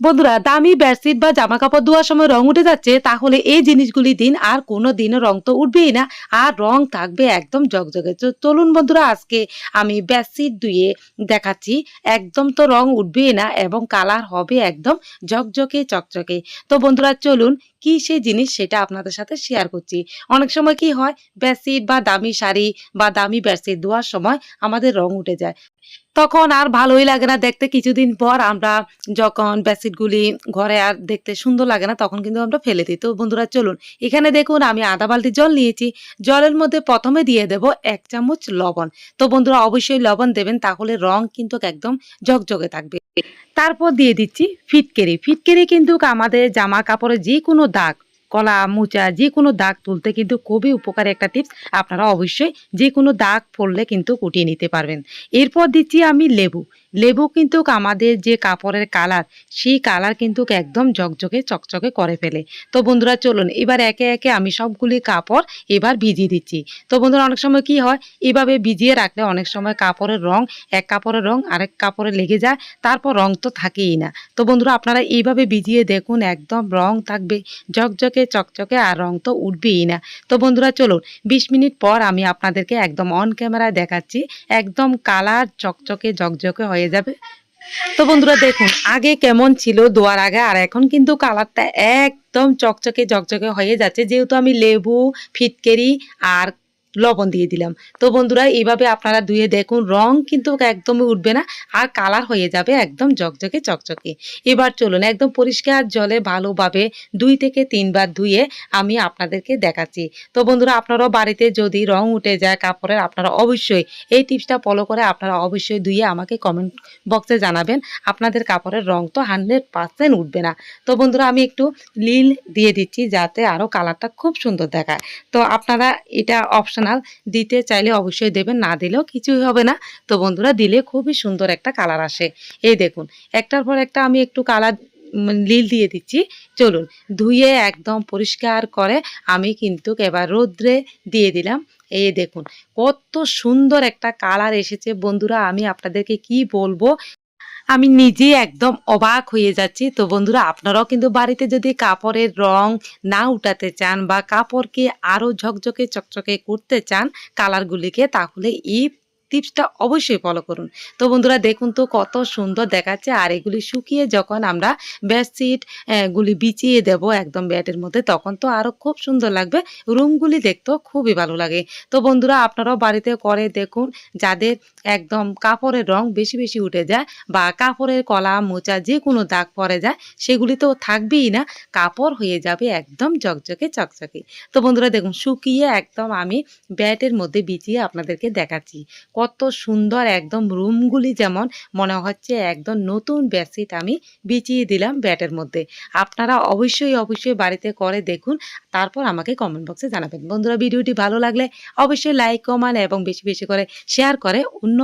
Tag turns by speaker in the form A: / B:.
A: বন্ধুরা, দামি বেডশিট বা জামা কাপড় ধোয়ার সময় রং উঠে যাচ্ছে, তাহলে এই জিনিসগুলি দিন আর কোনো দিনও রং তো উঠবেই না, আর রং থাকবে একদম জগজগে তো চলুন বন্ধুরা, আজকে আমি বেডশিট ধুয়ে দেখাচ্ছি, একদম তো রং উঠবেই না এবং কালার হবে একদম ঝকঝকে, চকচকে। তো বন্ধুরা, চলুন কি সেই জিনিস সেটা আপনাদের সাথে শেয়ার করছি। অনেক সময় কি হয় বেডশিট বা দামি শাড়ি বা দামি বেডশিট ধোয়ার সময় আমাদের রং উঠে যায়। তখন আর ভালোই লাগে না দেখতে। কিছুদিন পর আমরা যখন বেডশিটগুলি ঘরে আর দেখতে সুন্দর লাগে না, তখন কিন্তু আমরা ফেলে দিই। তো বন্ধুরা, চলুন, এখানে দেখুন, আমি আধা বালতি জল নিয়েছি। জলের মধ্যে প্রথমে দিয়ে দেব এক চামচ লবণ। তো বন্ধুরা, অবশ্যই লবণ দেবেন, তাহলে রং কিন্তু একদম জগজগে থাকবে। তারপর দিয়ে দিচ্ছি ফিটকেরি। ফিটকেরি কিন্তু আমাদের জামা কাপড়ে যে কোনো দাগ কলা, মোচা যে কোনো দাগ তুলতে কিন্তু খুবই উপকারী একটা টিপস আপনারা অবশ্যই যে কোনো দাগ পড়লে কিন্তু কুটিয়ে নিতে পারবেন। এরপর দিচ্ছি আমি লেবু। লেবু কিন্তু আমাদের যে কাপড়ের কালার, সেই কালার কিন্তু একদম ঝকঝকে, চকচকে করে ফেলে। তো বন্ধুরা, চলুন, এবার একে একে আমি সবগুলি কাপড় এবার ভিজিয়ে দিচ্ছি। তো বন্ধুরা, অনেক সময় কি হয়, এভাবে ভিজিয়ে রাখলে অনেক সময় কাপড়ের রং, এক কাপড়ের রং আরেক কাপড়ে লেগে যায়, তারপর রং তো থাকেই না। তো বন্ধুরা, আপনারা এইভাবে ভিজিয়ে দেখুন, একদম রং থাকবে, ঝকঝকে, চকচকে আর রং তো উঠবেই না। তো বন্ধুরা, চলুন, বিশ মিনিট পর আমি আপনাদেরকে একদম অন ক্যামেরায় দেখাচ্ছি। একদম কালার চকচকে, ঝকঝকে হয়ে যাবে। তো বন্ধুরা দেখুন, আগে কেমন ছিল দোয়ার আগে, আর এখন কিন্তু কালারটা একদম চকচকে, ঝকঝকে হয়ে যাচ্ছে। যেহেতু আমি লেবু ফিটকেরি আর লবণ দিয়ে দিলাম। তো বন্ধুরা, এইভাবে আপনারা ধুয়ে দেখুন, রং কিন্তু একদমই উঠবে না, আর কালার হয়ে যাবে একদম ঝকঝকে চকচকে। এবার চলুন, একদম পরিষ্কার জলে ভালোভাবে দুই থেকে তিনবার ধুয়ে আমি আপনাদেরকে দেখাচ্ছি। তো বন্ধুরা, আপনারাও বাড়িতে যদি রং উঠে যায় কাপড়ের, আপনারা অবশ্যই এই টিপসটা ফলো করে আপনারা অবশ্যই ধুয়ে আমাকে কমেন্ট বক্সে জানাবেন। আপনাদের কাপড়ের রং তো হান্ড্রেড পার্সেন্ট উঠবে না। তো বন্ধুরা, আমি একটু লীল দিয়ে দিচ্ছি যাতে আরও কালারটা খুব সুন্দর দেখায়। তো আপনারা এটা অপশনাল দিতে চাইলে অবশ্যই দেবেন, না দিলেও কিছুই হবে না। তো বন্ধুরা, দিলে খুবই সুন্দর একটা কালার আসে। এই দেখুন, একটার পর একটা আমি একটু কালার লীল দিয়ে দিচ্ছি। চলুন, ধুয়ে একদম পরিষ্কার করে আমি কিন্তু এবার রোদ্রে দিয়ে দিলাম। এই দেখুন, কত সুন্দর একটা কালার এসেছে। বন্ধুরা, আমি আপনাদেরকে কি বলব? আমি নিজে একদম অবাক হয়ে যাচ্ছি। তো বন্ধুরা, আপনারাও কিন্তু বাড়িতে যদি কাপড়ের রং না উঠাতে চান বা কাপড়কে আরও ঝকঝকে চকচকে করতে চান কালারগুলিকে, তাহলে এই টিপসটা অবশ্যই ফলো করুন। তো বন্ধুরা দেখুন তো কত সুন্দর দেখাচ্ছে, আর এগুলি শুকিয়ে যখন আমরা বেডশিট গুলি বিছিয়ে দেব একদম ব্যাটের মধ্যে, তখন তো আরও খুব সুন্দর লাগবে। রুমগুলি দেখতেও খুবই ভালো লাগে। তো বন্ধুরা আপনারাও বাড়িতে করে দেখুন, যাদের একদম কাপড়ের রং বেশি বেশি উঠে যায় বা কাপড়ের কলা, মোচা যে কোনো দাগ পরে যায়, সেগুলি তো থাকবেই না, কাপড় হয়ে যাবে একদম চকচকে চকচকে। তো বন্ধুরা দেখুন, শুকিয়ে একদম আমি ব্যাটের মধ্যে বিছিয়ে আপনাদেরকে দেখাচ্ছি। কত সুন্দর একদম রুমগুলি যেমন মনে হচ্ছে একদম নতুন বেডশিট আমি বিছিয়ে দিলাম ব্যাটের মধ্যে। আপনারা অবশ্যই অবশ্যই বাড়িতে করে দেখুন, তারপর আমাকে কমেন্ট বক্সে জানাবেন। বন্ধুরা, ভিডিওটি ভালো লাগলে অবশ্যই লাইক কমান এবং বেশি বেশি করে শেয়ার করে অন্য